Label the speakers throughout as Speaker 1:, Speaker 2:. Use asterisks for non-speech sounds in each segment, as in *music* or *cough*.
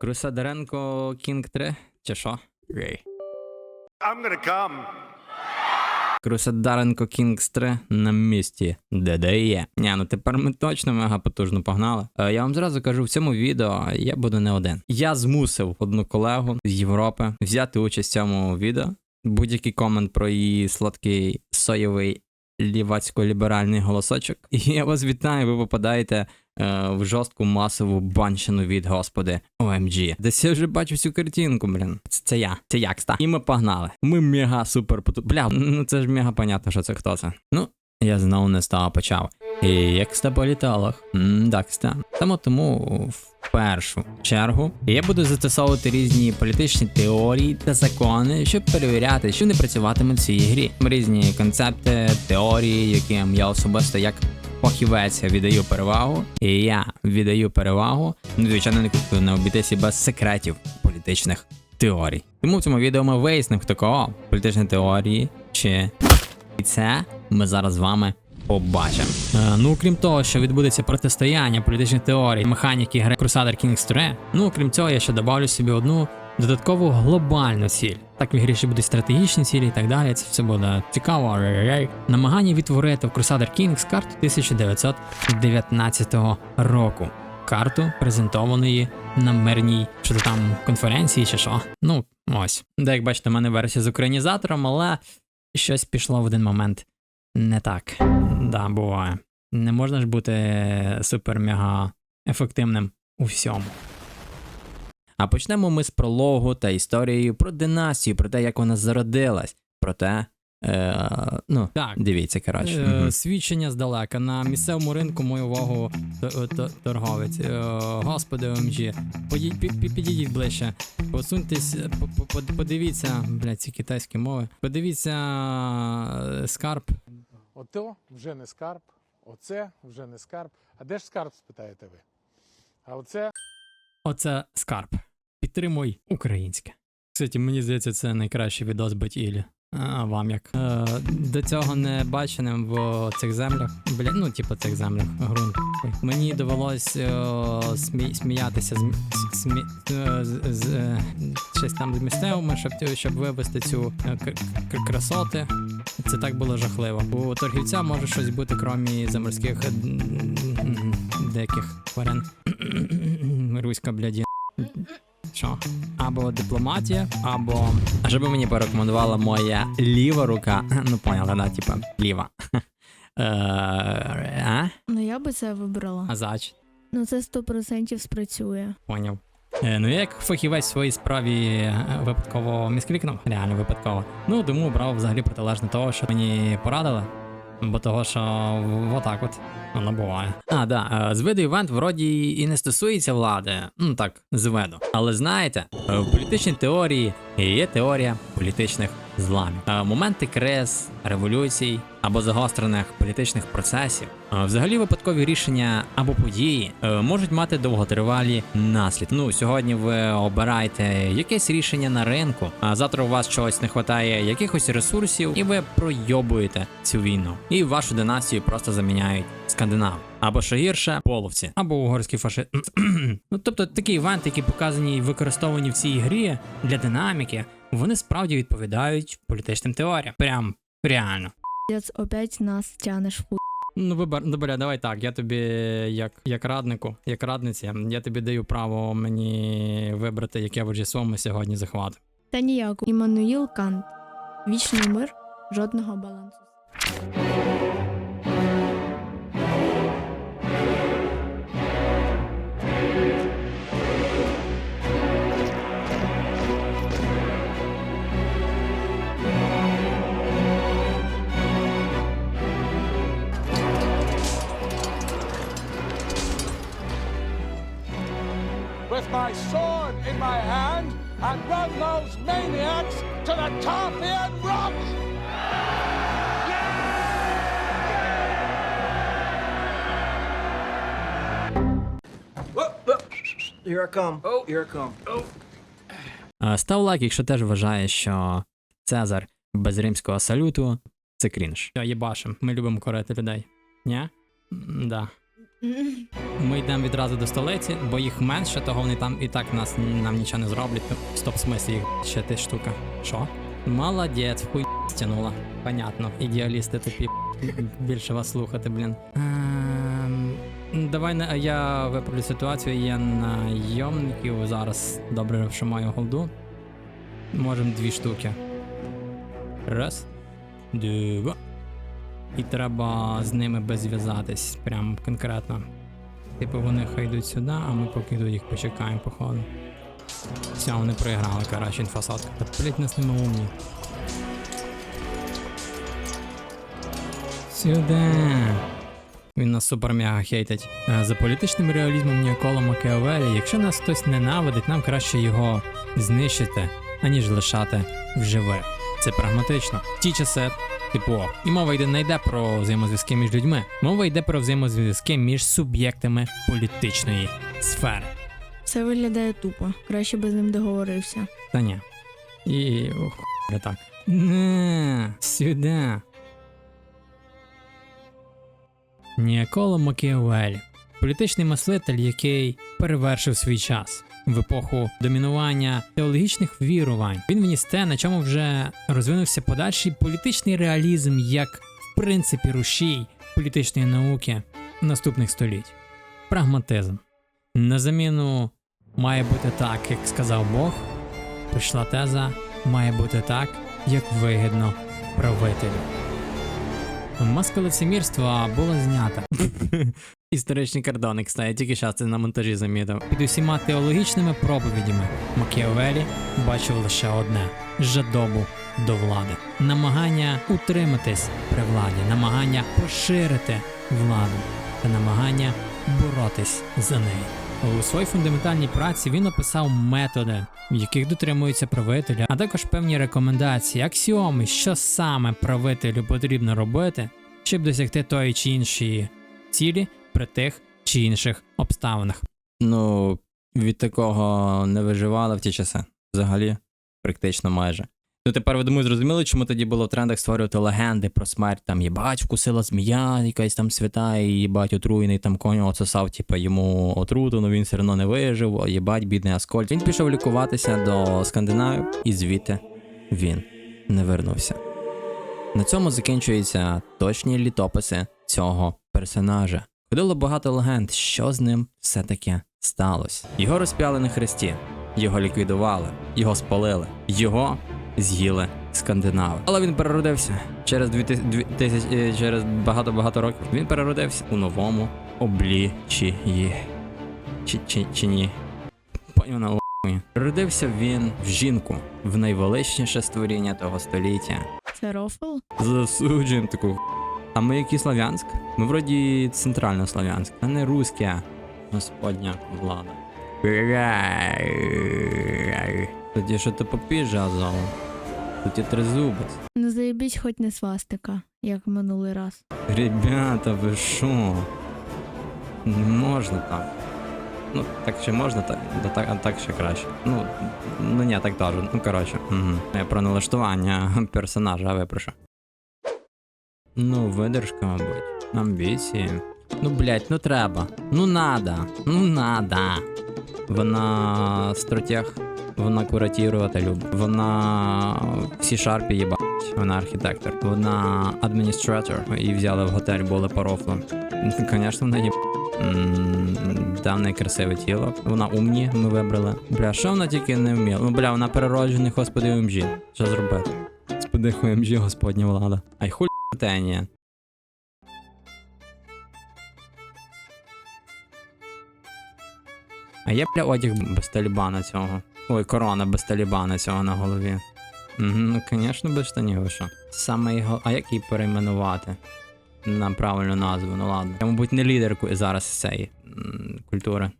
Speaker 1: Крусадеренко Кінг 3? Чи що? Гей.
Speaker 2: I'm gonna come.
Speaker 1: Крусадаренко Кінгс 3 на місці, де де є. Ня, ну тепер ми точно мега потужно погнали. Е, я вам зразу кажу, в цьому відео я буду не один. Я змусив одну колегу з Європи взяти участь в цьому відео. Будь-який комент про її сладкий соєвий лівацько-ліберальний голосочок. І я вас вітаю, ви попадаєте е, в жорстку масову банщину від господи OMG. Десь я вже бачу цю картинку, блін. Це, це я, це я, кста. І ми погнали. Ми мега супер поту. Бля, ну це ж мега понятно, що це хто це. Ну, я знову не того почав. І як ста політолог. М, Так. Саме тому в першу чергу я буду застосовувати різні політичні теорії та закони, щоб перевіряти, що не працюватимуть в цій грі. Різні концепти, теорії, яким я особисто як фахівець віддаю перевагу, і я віддаю перевагу. Ну, звичайно, не не обійтися без секретів політичних теорій. Тому в цьому відео ми вияснимо, хто кого політичні теорії чи це ми зараз з вами побачимо. Е, ну, крім того, що відбудеться протистояння політичних теорій, механіки гри Crusader Kings 3, ну крім цього, я ще добавлю собі одну додаткову глобальну ціль. Так в ігрі ще будуть стратегічні цілі і так далі. Це все буде цікаво. Намагання відтворити в Crusader Kings карту 1919 року. Карту презентованої на мирній що то там конференції чи що. Ну, ось. Де, як бачите, в мене версія з українізатором, але щось пішло в один момент не так. Да, буває. Не можна ж бути супер-мега ефективним у всьому. А почнемо ми з прологу та історією про династію, про те, як вона зародилась. Про те, е, ну,
Speaker 3: Так.
Speaker 1: дивіться, коротше.
Speaker 3: Е. Свідчення здалека. На місцевому ринку мою увагу т- торговець. Е, Господи пі- Підійдіть ближче. Посуньтесь, е, по- по- по- подивіться, блядь, ці китайські мови. Подивіться е, скарб.
Speaker 4: Ото вже не скарб, оце вже не скарб. А де ж скарб, спитаєте ви? А оце
Speaker 3: Оце скарб. Підтримуй українське. Кстати, мені здається, це найкращий відос Батілі. А вам як? Е, до цього не баченим в цих землях. Бля, ну, типу, цих землях ґрунт. Мені довелось е, смі- сміятися з, смі- е, з, е, щось там з місцевими, щоб, щоб вивести цю е, к- к- красоти. Це так було жахливо. У торгівця може щось бути, крім заморських деяких тварин. *coughs* Руська бляді. Що? Або дипломатія, або.
Speaker 1: А що би мені порекомендувала моя ліва рука? *laughs* Ну, поняла, да, типа, ліва. *laughs* Е, А?
Speaker 5: Ну я би це вибрала.
Speaker 3: Азач.
Speaker 5: Ну це 100% спрацює.
Speaker 3: Поняв. Е, ну я як фахівець в своїй справі е, випадково місклікнув, реально випадково. Ну тому обрав взагалі протилежне того, що мені порадили. Бо того, що отак от воно буває.
Speaker 1: А, да, зведу з виду івент вроді і не стосується влади, ну так, зведу. Але знаєте, е, в політичній теорії є теорія політичних зламів. Е, Моменти криз, революцій або загострених політичних процесів. е, Взагалі випадкові рішення або події е, можуть мати довготривалі наслідки. Ну, сьогодні ви обираєте якесь рішення на ринку, а завтра у вас чогось не вистачає якихось ресурсів, і ви пройобуєте цю війну. І вашу династію просто заміняють скандинави. Або що гірше, половці.
Speaker 3: Або угорський фашист. *clears throat* ну тобто такі івенти, які показані і використовані в цій грі для динаміки, вони справді відповідають політичним теоріям. Прям реально.
Speaker 5: Дец опять нас тянеш в хуй.
Speaker 3: Ну, вибор, ну, бля, давай так. Я тобі, як, як раднику, як радниці, я тобі даю право мені вибрати, яке воджество ми сьогодні захватимо.
Speaker 5: Та ніяко. Іммануїл Кант. Вічний мир, жодного балансу.
Speaker 4: With my sword in my hand and run those maniacs to the Tarpeian Rock!
Speaker 6: Here I come. Oh, here I come.
Speaker 1: Е, Став лайк, якщо теж вважаєш, що Цезар без римського салюту це крінж.
Speaker 3: Все, єбашим. Ми любимо корити людей. Ні? М, Да. Ми йдемо відразу до столиці, бо їх менше, того вони там і так нас нам нічого не зроблять. Стоп, в смислі їх ще ти штука. Що? Молодець, хуй стянула. Понятно. Ідеалісти тупі. Більше вас слухати, блін. Ем, Давай я виправлю ситуацію. Є найомників зараз. Добре, що маю голду. Можемо дві штуки. Раз. Два. І треба з ними без зв'язатись. Прям конкретно. Типу вони хай йдуть сюди, а ми поки йдуть їх почекаємо, походу. Все, вони проіграли, коротше, інфосадка. Та блять нас нема умні. Сюди. Він нас супер мега хейтить. Е, За політичним реалізмом Нікола Макіавелі, якщо нас хтось ненавидить, нам краще його знищити, аніж лишати в живих. Це прагматично. В ті часи, типу, і мова йде не йде про взаємозв'язки між людьми. Мова йде про взаємозв'язки між суб'єктами політичної сфери.
Speaker 5: Це виглядає тупо. Краще би з ним договорився.
Speaker 3: Та ні. І ох, так. Не, сюди. Ніаколо Макіавелі. Політичний мислитель, який перевершив свій час в епоху домінування теологічних вірувань. Він вніс те, на чому вже розвинувся подальший політичний реалізм, як в принципі рушій політичної науки наступних століть. Прагматизм. На заміну має бути так, як сказав Бог, прийшла теза має бути так, як вигідно правителю. Маска лицемірства була знята. *laughs* Історичні кордони, кстати, тільки зараз це на монтажі замітив. Під усіма теологічними проповідями Макіавелі бачив лише одне жадобу до влади, намагання утриматись при владі, намагання поширити владу та намагання боротись за неї. У своїй фундаментальній праці він описав методи, яких дотримуються правителі, а також певні рекомендації, аксіоми, що саме правителю потрібно робити, щоб досягти тої чи іншої цілі при тих чи інших обставинах.
Speaker 1: Ну, від такого не виживали в ті часи. Взагалі, практично майже. Ну тепер ви думаю, зрозуміли, чому тоді було в трендах створювати легенди про смерть, там їбать, вкусила змія, якась там свята, і їбать отруєний там конь оцесав, типу, йому отруту, ну він все одно не вижив, а їбать, бідний Аскольд. Він пішов лікуватися до Скандинавів, і звідти він не вернувся. На цьому закінчуються точні літописи цього персонажа. Ходило багато легенд, що з ним все-таки сталося. Його розп'яли на хресті, його ліквідували, його спалили, його з'їли скандинави. Але він переродився через дві тис- дві тисяч е, через багато-багато років. Він переродився у новому обличчі. Чи, чи, чи ні? Поняв. Переродився він в жінку, в найвеличніше створіння того століття.
Speaker 5: Це рофл?
Speaker 1: Засуджуємо таку. А ми який Слав'янськ? Ми вроді центрально-слав'янськ, а не руське. Господня влада. Тоді що ти попіжа зал? Тут є тризубець.
Speaker 5: Ну заєбісь хоч не свастика, як минулий раз.
Speaker 1: Ребята, ви що? Не можна так. Ну, так ще можна, так, да, так, а так ще краще. Ну, ну ні, так теж. Ну, коротше. Угу. Про налаштування *laughs* персонажа, а ви про що? Ну, видержка, мабуть. Амбіції. Ну, блять, ну треба. Ну надо. Ну надо. Вона стратег, вона куратувати любить. Вона в C-Sharp їбать. Вона архітектор. Вона адміністратор. І взяли в готель, були по рофлу. Звісно, вона є. Давне красиве тіло. Вона умні, ми вибрали. Бля, що вона тільки не вміла? Ну, бля, вона перероджений господи ОМЖ. Що зробити? Господи, ОМЖ, господня влада. Ай хуль тенія. А є, бля, одяг без талібана цього. Ой, корона без талібана цього на голові. Угу, ну, звісно, без штанів, що. Саме його. А як її перейменувати? На правильну назву, ну ладно. Я, мабуть, не лідер зараз цієї культури.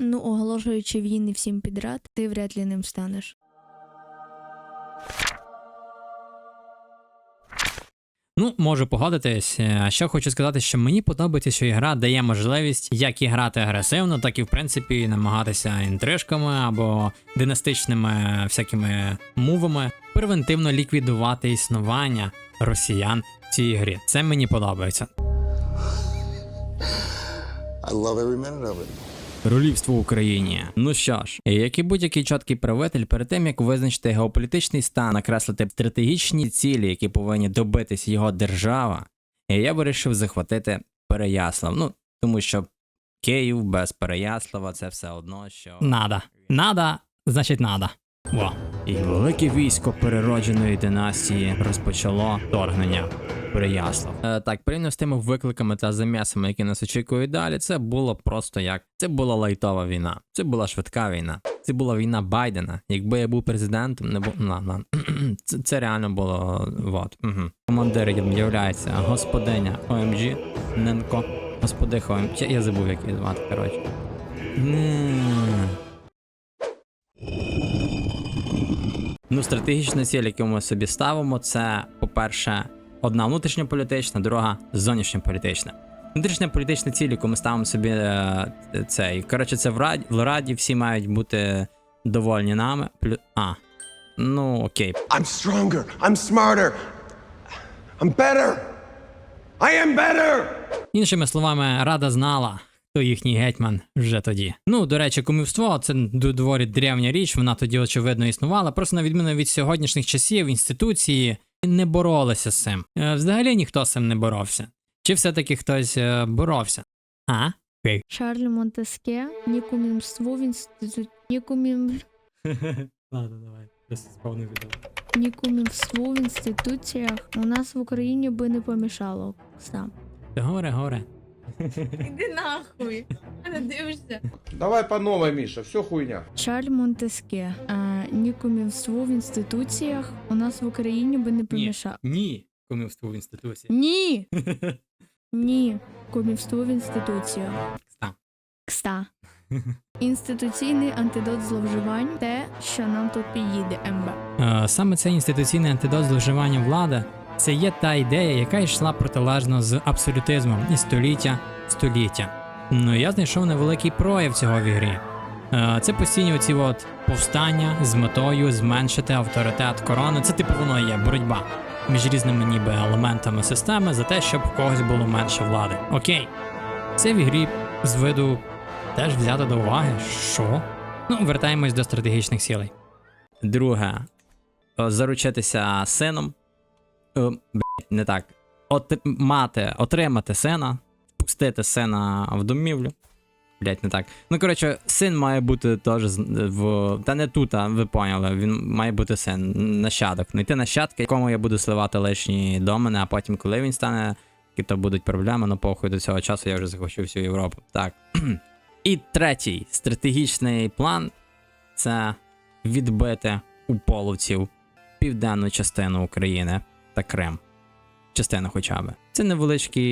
Speaker 5: Ну, оголошуючи війни всім підряд, ти вряд ли ним станеш.
Speaker 3: Ну, можу погодитись. Ще хочу сказати, що мені подобається, що ігра дає можливість як і грати агресивно, так і в принципі намагатися інтрижками або династичними всякими мувами превентивно ліквідувати існування росіян в цій грі. Це мені подобається.
Speaker 7: I love every minute of it.
Speaker 1: Рулівство Україні. Ну що ж, як і будь-який чіткий правитель, перед тим як визначити геополітичний стан, накреслити стратегічні цілі, які повинні добитись його держава, я вирішив захватити Переяслав. Ну тому що Київ без Переяслава це все одно, що
Speaker 3: Надо. Надо, значить надо. Во.
Speaker 1: і велике військо переродженої династії розпочало вторгнення Переяслав. Е, так, порівняно з тими викликами та замісами, які нас очікують далі, це було просто як це була лайтова війна. Це була швидка війна. Це була війна Байдена. Якби я був президентом, не був на, на. *clears throat* Це, це реально було. Вот. Угу. Командир являється господиня ОМГ Ненко. Господиха ОМГ. Я, я забув, як її звати, коротше. Ну, стратегічна ціль, яку ми собі ставимо, це, по-перше, одна внутрішньополітична, друга зовнішньополітична. Внутрішня політична ціль, яку ми ставимо собі е, цей. Коротше, це в раді, в раді всі мають бути довольні нами. Плю... А. Ну, окей.
Speaker 8: I'm stronger. I'm smarter. I'm better. I am better.
Speaker 3: Іншими словами, рада знала, хто їхній гетьман вже тоді. Ну, до речі, кумівство це доволі древня річ, вона тоді очевидно існувала. Просто на відміну від сьогоднішніх часів, інституції не боролися з цим. Е, Взагалі ніхто з цим не боровся. Чи все-таки хтось е, боровся? А? Okay.
Speaker 5: Шарль Монтеске, Нікумімство в інститут... Нікумім. *laughs*
Speaker 3: Ладно, давай. Повний відео.
Speaker 5: Нікумівству в інституціях у нас в Україні би не помішало. Сам.
Speaker 3: Горе, горе. *laughs*
Speaker 5: Іди нахуй. Не дивишся.
Speaker 9: Давай по новой, Миша, все хуйня.
Speaker 5: Шарль Монтеске, е, ні кумівство в інституціях у нас в Україні би не помішало.
Speaker 3: Ні. Кумівство в інституції.
Speaker 5: Ні. *laughs* Ні. Кумівство в інституціях.
Speaker 3: Кста.
Speaker 5: Кста. *laughs* Інституційний антидот зловживань те, що нам тут підійде, МБ.
Speaker 3: Е, Саме цей інституційний антидот зловживання влади це є та ідея, яка йшла протилежно з абсолютизмом і століття століття. Ну я знайшов невеликий прояв цього в ігрі. Е, Це постійні оці от повстання з метою зменшити авторитет корони. Це типу воно є боротьба між різними ніби елементами системи за те, щоб в когось було менше влади. Окей, це в ігрі з виду теж взято до уваги. Що? Ну, вертаємось до стратегічних цілей.
Speaker 1: Друге, заручитися сином. Е, блядь, не так. От, мати, отримати сина, пустити сина в домівлю. Блять, не так. Ну, коротше, син має бути теж в. Та не тут, а ви поняли. Він має бути син, нащадок. Знайти нащадки, якому я буду сливати лишні домини, а потім, коли він стане, які то будуть проблеми, ну похуй до цього часу я вже захочу всю Європу. Так. І третій стратегічний план це відбити у половців південну частину України та Крим. Частину хоча б. Це невеличкі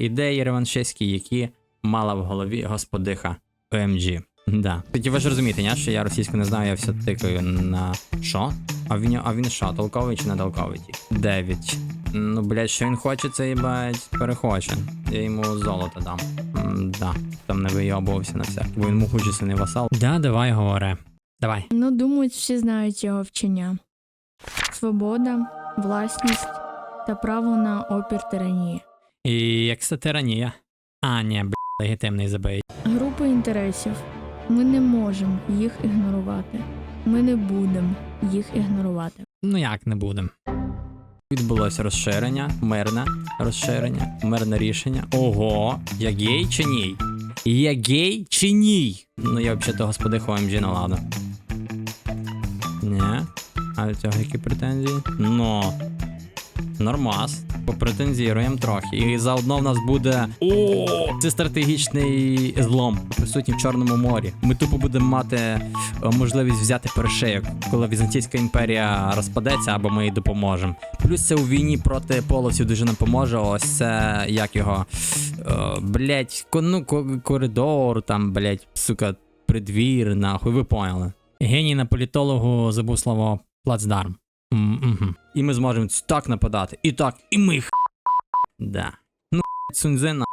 Speaker 1: ідеї реваншистські, які мала в голові господиха ОМГ. Да. Тоді ви ж розумієте, ня, що я російську не знаю, я все тикаю на що? А він, а він що, толковий чи не толковий? Дев'ять. Ну, блядь, що він хоче, це їбать перехоче. Я йому золото дам. Да. Там не вийобувався на всяк. Бо він мухучий не васал.
Speaker 3: Да, давай говори. Давай.
Speaker 5: Ну, думаю, всі знають його вчення. Свобода, власність та право на опір тиранії.
Speaker 3: І як це тиранія? А, ні, бля, легітимний забий.
Speaker 5: Групи інтересів. Ми не можемо їх ігнорувати. Ми не будемо їх ігнорувати.
Speaker 3: Ну як не будем.
Speaker 1: Відбулося розширення, мирне розширення, мирне рішення. Ого, я гей чи ні? Я гей чи ні? Ну я взагалі господи ОМГ ну ладно. Ні. А цього які претензії? Ну. Нормас. Попретензіруємо трохи. І заодно в нас буде. О, це стратегічний злом, присутній в Чорному морі. Ми тупо будемо мати е, можливість взяти першийок, коли Візантійська імперія розпадеться, або ми їй допоможемо. Плюс це у війні проти половців дуже нам поможе. Ось це як його. Е, блять, ну, ко- коридор, там, блять, сука, придвір, нахуй, ви поняли.
Speaker 3: Геній на політологу забув слово плацдарм. М -м -м.
Speaker 1: І ми зможемо так нападати. І так, і ми х. Да. Ну
Speaker 10: Сунзена.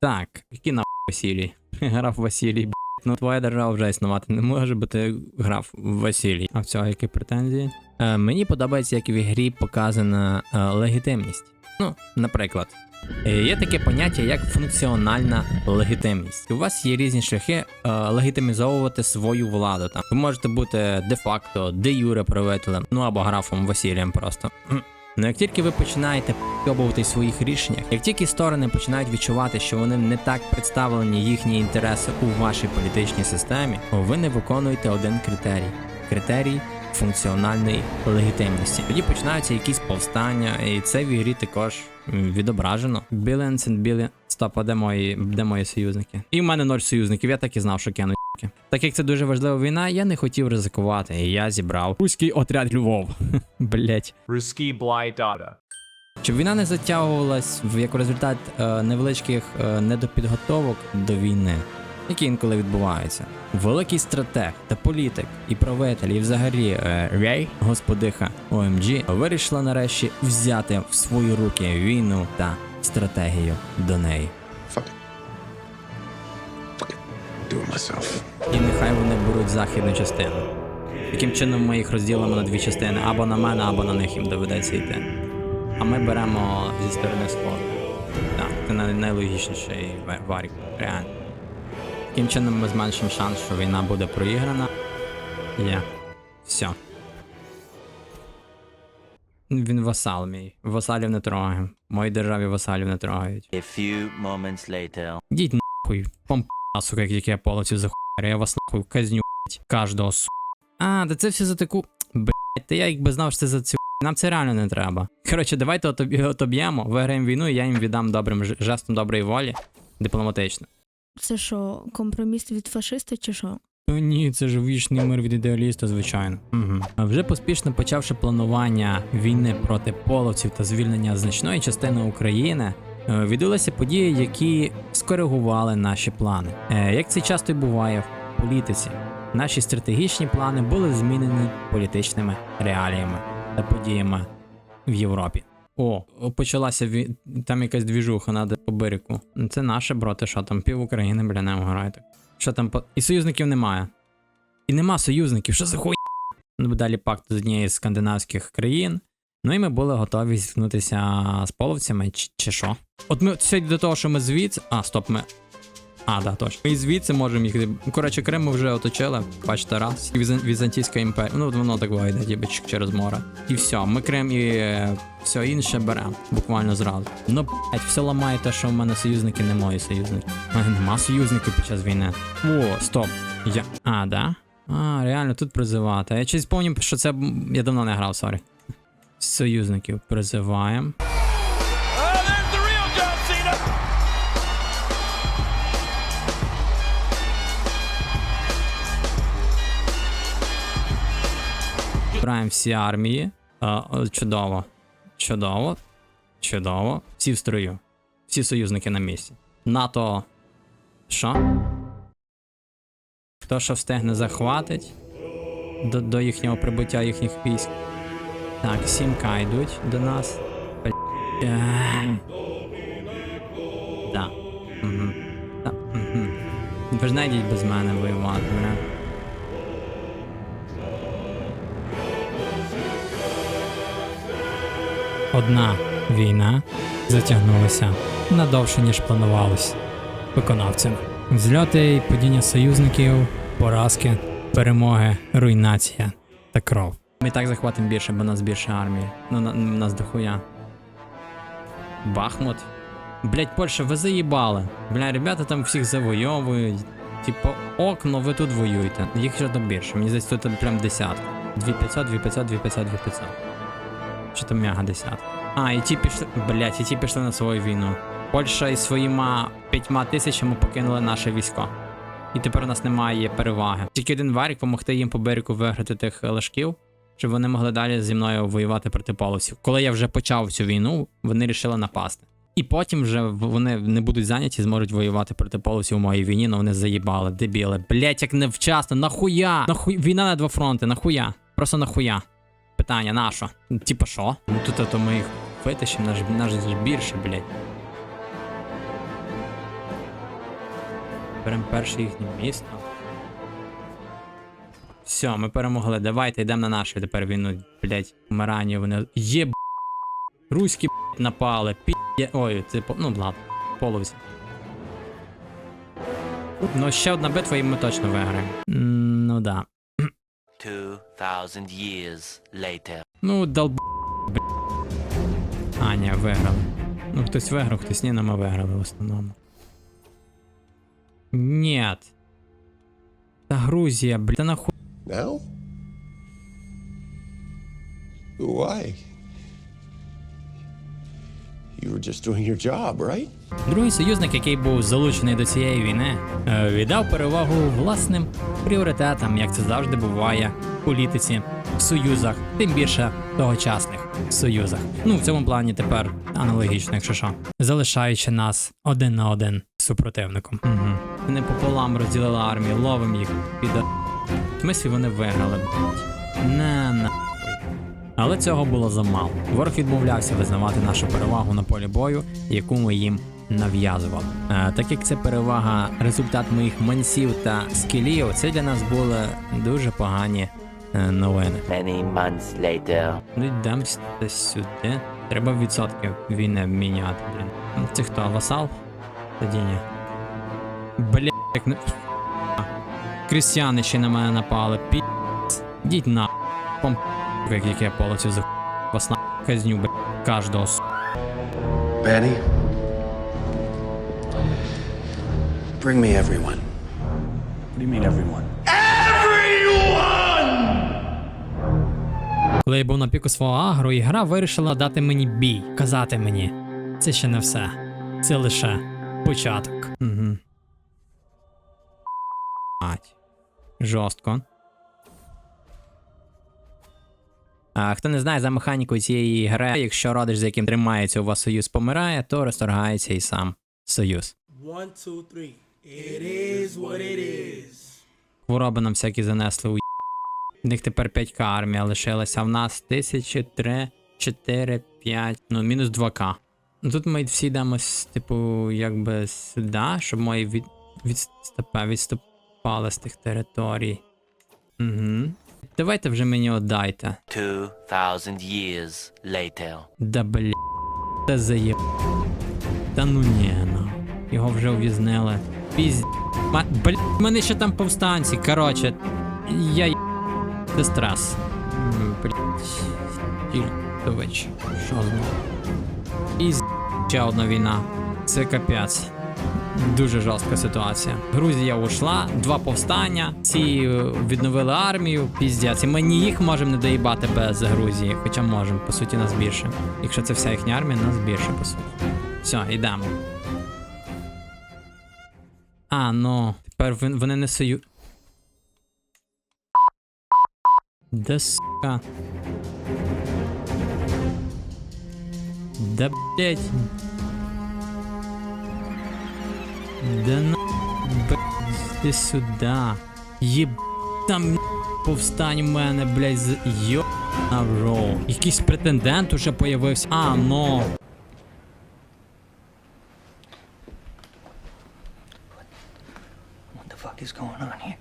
Speaker 1: Так, які на Василій. *laughs* Граф Василій, б. Ну, твоя держава вже існувати не може, бо ти граф Василій. А в цього які претензії? Е, Мені подобається, як в ігрі показана е, легітимність. Ну, наприклад є таке поняття, як функціональна легітимність. У вас є різні шляхи е, легітимізовувати свою владу. Там ви можете бути де-факто, де-юре правителем, ну або графом Василієм просто. *clears throat* Ну як тільки ви починаєте в своїх рішеннях, як тільки сторони починають відчувати, що вони не так представлені їхні інтереси у вашій політичній системі, ви не виконуєте один критерій критерій функціональної легітимності. Тоді починаються якісь повстання, і це в ігрі також відображено. And billions. Стоп, а де мої, де мої союзники? І в мене ноль союзників, я так і знав, що кину ***ки. Так як це дуже важлива війна, я не хотів ризикувати, і я зібрав руський отряд Львов. *laughs* Блять.
Speaker 7: Blight data.
Speaker 1: Щоб війна не затягувалась в як результат е, невеличких е, недопідготовок до війни, які інколи відбуваються. Великий стратег та політик і правитель, і взагалі е, Рей, господиха ОМГ, вирішила нарешті взяти в свої руки війну та стратегію до неї. І нехай вони беруть західну частину. Таким чином ми їх розділимо на дві частини: або на мене, або на них їм доведеться йти. А ми беремо зі сторони сходу. Так, це найлогічніший ва- варік, реально. Таким чином ми зменшимо шанс, що війна буде проіграна. Є. Все. Він васал мій. Васалів не трогаємо. Моїй державі васалів не трогають.
Speaker 11: A few moments later.
Speaker 1: Йдіть нахуй, помп, сука, як тільки я полоців за хуярю, я вас нахуй казню, блять, кожного су. А, да це все за таку. Блять, та я якби знав, що це за цю. Нам це реально не треба. Коротше, давайте отоб'ємо, виграємо війну, і я їм віддам добрим жестом доброї волі, дипломатично.
Speaker 5: Це що, компроміс від фашиста чи що?
Speaker 1: Ну ні, це ж вічний мир від ідеаліста, звичайно. Угу. Вже поспішно почавши планування війни проти половців та звільнення значної частини України, е, відбулися події, які скоригували наші плани. Е, Як це часто й буває в політиці, наші стратегічні плани були змінені політичними реаліями та подіями в Європі. О, почалася ві... там якась двіжуха надо по берегу. Це наше, брате, що там пів України, бля, не грають. Що там по. І союзників немає. І нема союзників, що за хуй. Ну, далі пакт з однієї з скандинавських країн. Ну і ми були готові зіткнутися з половцями, чи, чи що. От ми сьогодні до того, що ми звідси. А, стоп, ми. А, да, точно. Ми звідси можемо їх. Коротше, Крим ми вже оточили, бачите, раз. І Візан- Візантійська імперія. Ну, воно так вийде, ніби через море. І все, ми Крим і е, все інше беремо. Буквально зразу. Ну, блять, все ламає те, що в мене союзники не мої союзники. У мене нема союзників під час війни. О, стоп. Я. А, да? А, реально тут призивати. Я щось пам'ятаю, що це. Я давно не грав, сорі. Союзників призиваємо. Збираємо всі армії. А, чудово. Чудово. Чудово. Всі в строю. Всі союзники на місці. НАТО. Що? Хто що встигне захватить до, до їхнього прибуття їхніх військ. Так, сімка йдуть до нас. Бля. Да. Ви ж не без мене воювати, Одна війна затягнулася надовше, ніж планувалось виконавцями. Зльоти і падіння союзників, поразки, перемоги, руйнація та кров. Ми так захватимо більше, бо нас більше армії. Ну, на, нас дохуя. Бахмут. Блять, Польща, ви заїбали. Бля, ребята там всіх завойовують. Типу, окно, ви тут воюєте. Їх ще то більше. Мені здається, тут прям десятка. 2500, 2500, 2500, 2500. Чи то м'яга десятка. А, і ті пішли. Блять, і ті пішли на свою війну. Польща із своїми п'ятьма тисячами покинули наше військо. І тепер у нас немає переваги. Тільки один варік помогти їм по берегу виграти тих лашків, щоб вони могли далі зі мною воювати проти полосів. Коли я вже почав цю війну, вони вирішили напасти. І потім вже вони не будуть зайняті, зможуть воювати проти полосів у моїй війні, але вони заїбали, дебіли. Блять, як невчасно, нахуя? Нахуя? Війна на два фронти, нахуя? Просто нахуя? Питання, на що? Типа що? Ну тут то ми їх витащимо, наш, наш більше, блять. Беремо перше їхнє місто. Все, ми перемогли. Давайте йдемо на нашу тепер війну. Блять, Марані вони. Є б. Руські б, напали. Пі. Ой, це по- ну ладно, половці. Ну, ще одна битва, і ми точно виграємо. Ну да.
Speaker 11: 2,000 years later.
Speaker 1: Ну, долб. Аня, виграли. Ну, хтось виграв, хтось ні, ми виграли в основному. Нет. Та Грузія, бля, та нахуй.
Speaker 8: Now? Why? You were just doing your job, right?
Speaker 1: Другий союзник, який був залучений до цієї війни, е, віддав перевагу власним пріоритетам, як це завжди буває в політиці, в союзах, тим більше тогочасних союзах. Ну, в цьому плані тепер аналогічно, якщо що, залишаючи нас один на один з супротивником. Угу. Вони пополам розділили армію, ловим їх під. В смислі вони виграли. блядь. Не на. Але цього було замало. Ворог відмовлявся визнавати нашу перевагу на полі бою, яку ми їм нав'язували. Е, так як це перевага результат моїх мансів та скілів, це для нас були дуже погані е, новини.
Speaker 11: Many months later.
Speaker 1: Ну йдемо сюди. Треба відсотки війни міняти, блін. Ну, Це хто, васал? Тоді ні. Бля, як не. А. Крістяни ще на мене напали. Пі. Діть на. Пом як яке полоцю за вас на казню, бля, кожного с.
Speaker 6: Betty? Bring me everyone. What do you mean, everyone?
Speaker 3: Коли я був на піку свого агро, ігра вирішила дати мені бій, казати мені. Це ще не все. Це лише початок.
Speaker 1: Угу. Мать. Жорстко. А, хто не знає за механікою цієї гри, якщо родич, за яким тримається у вас союз, помирає, то розторгається і сам союз.
Speaker 4: One, two, three. It is what it is.
Speaker 1: Хвороби нам всякі занесли у В них тепер 5к армія лишилася, а в нас тисячі, 3, 4, 5, ну мінус 2к. Ну тут ми всі йдемо, с- типу, якби сюди, щоб мої від, відступа, відступали з тих територій. Угу. Давайте вже мені отдайте.
Speaker 11: 2,000 years later.
Speaker 1: Да бля, та заєб. Та ну ні, ну. Його вже ув'язнили. Пізд... Ма... Бля, мене ще там повстанці, короче. Я є... Це стрес. М, Блядь. Тільтович. Що знову? Пізд... Ще одна війна. Це капець. Дуже жорстка ситуація. Грузія ушла, два повстання, ці е, відновили армію, піздець. І ми ні їх можемо не доїбати без Грузії, хоча можемо, по суті, нас більше. Якщо це вся їхня армія, нас більше, по суті. Все, йдемо. А, ну, тепер вони не сою. Да сука. Да блять. Да на блядь, іди сюди. Єб там повстань у мене, блядь, з йо на рол. Якийсь претендент уже появився. А, ну.
Speaker 6: On here?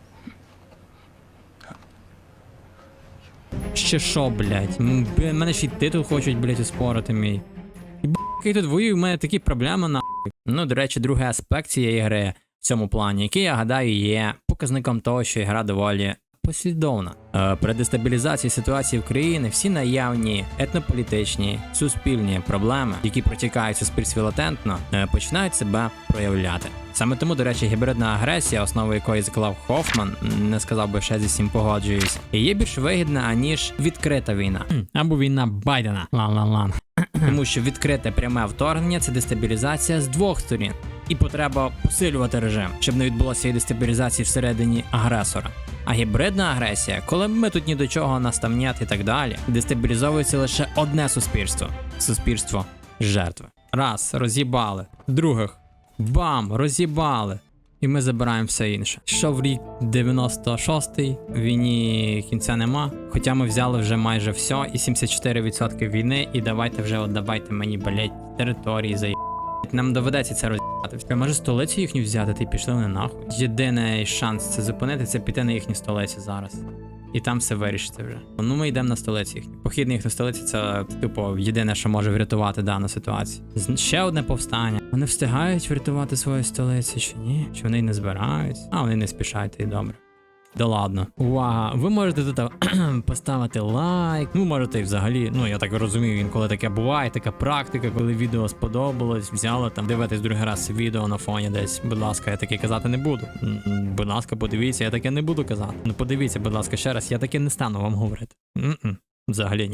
Speaker 1: Ще що, блядь? М, Мене ще й титул хочуть, блядь, успорити мій. І тут воюю, в мене такі проблеми нахуй. Ну, до речі, другий аспект цієї гри в цьому плані, який, я гадаю, є показником того, що гра доволі послідовна. Е, при дестабілізації ситуації в країні всі наявні етнополітичні, суспільні проблеми, які протікають в суспільстві латентно, е, починають себе проявляти. Саме тому, до речі, гібридна агресія, основу якої заклав Хофман, не сказав би ще зі всім погоджуюсь, є більш вигідна аніж відкрита війна.
Speaker 3: Або війна Байдена. Лан-лан-лан.
Speaker 1: Тому що відкрите пряме вторгнення це дестабілізація з двох сторін, і потреба посилювати режим, щоб не відбулося і дестабілізації всередині агресора. А гібридна агресія, коли ми тут ні до чого нас там нет і так далі, дестабілізовується лише одне суспільство суспільство жертви. Раз, роз'їбали. Других, бам, роз'їбали. І ми забираємо все інше. Що в рік 96-й, війні кінця нема. Хоча ми взяли вже майже все, і 74% війни, і давайте вже от давайте мені, блять, території за нам доведеться це роз'їбати. Може столицю їхню взяти, й пішли вони нахуй. Єдиний шанс це зупинити, це піти на їхню столицю зараз. І там все вирішиться вже. Ну ми йдемо на столицю їхню. Похід на столиці це, типу, єдине, що може врятувати дану ситуацію. Ще одне повстання. Вони встигають врятувати свою столицю чи ні? Чи вони не збираються? А вони не спішають, і добре. Да ладно. Увага! Ви можете тут *clears throat* поставити лайк. Ну, можете і взагалі. Ну я так розумію, інколи таке буває, така практика, коли відео сподобалось, взяли там, дивитесь другий раз відео на фоні десь. Будь ласка, я таке казати не буду. Будь ласка, подивіться, я таке не буду казати. Ну подивіться, будь ласка, ще раз, я таке не стану вам говорити. Взагалі ні.